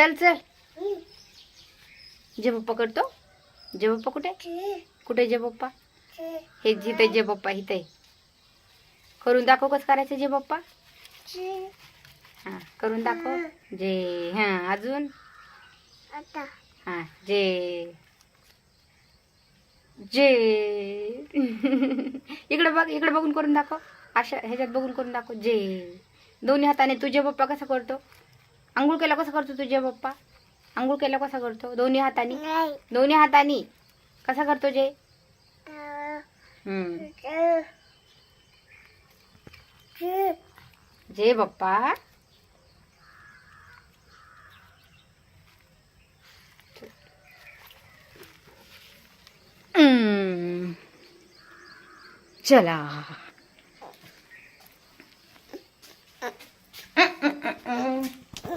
चल चल. जे पप्पा करतो जे पप्पा कुठे? कुठे जे पप्पा? हे जिथे जे पप्पा इथे. करून दाखव कसं करायचं जे पप्पा? हा करून दाखव. जे हा अजून? हा जे. जे. इकडे बघ इकडे बघून करून दाखव. अशा ह्याच्यात बघून करून दाखव. जे. दोन्ही हाताने तुझे पप्पा कसा करतो? आंघोळ केला कसा करतो तुझे पप्पा? आंघोळ केला कसा करतो? दोन्ही हातानी? दोन्ही हातानी? कसा करतो जे? जे बाप्पा चला.